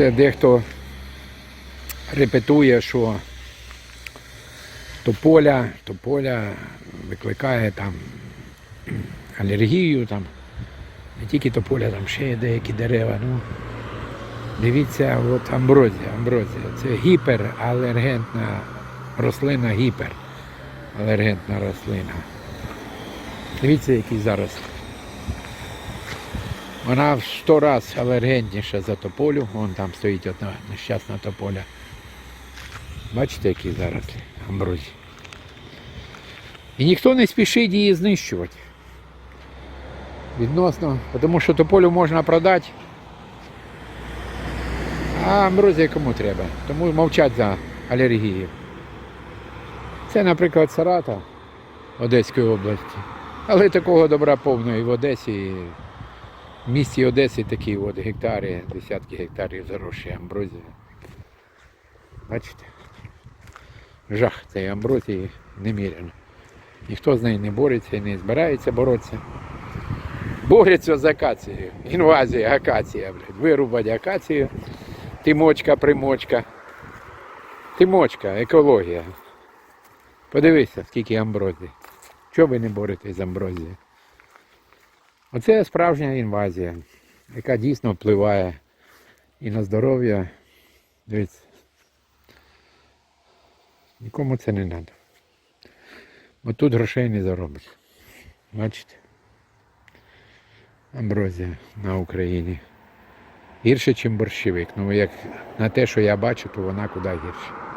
Це дехто репетує, що тополя, тополя викликає там алергію, там, не тільки тополя, там ще є деякі дерева. Ну, дивіться, от амброзія, амброзія. Це гіпералергентна рослина, гіпералергентна рослина. Дивіться, який зараз. Вона в 100 разів алергентніша за тополю. Вон там стоїть одна нещасна тополя. Бачите, які зараз амброзії. І ніхто не спішить її знищувати. Відносно, тому що тополю можна продати. А амброзія кому треба? Тому мовчать за алергію. Це, наприклад, Саратов Одеської області. Але такого добра повно і в Одесі. В місті Одесі такі от гектари, десятки гектарів заросші амброзії. Бачите? Жах цієї амброзії неміряно. Ніхто з нею не бореться і не збирається боротися. Борються з акацією. Інвазія, акація, блядь. Вирубать акацію. Тимочка, примочка. Тимочка, екологія. Подивися, скільки амброзії. Чого ви не боретесь з амброзією? Оце справжня інвазія, яка дійсно впливає і на здоров'я. Дивіться. Нікому це не треба. Бо тут грошей не заробиш. Бачите? Амброзія на Україні. Гірше, ніж борщовик. Ну, як на те, що я бачу, то вона куди гірше.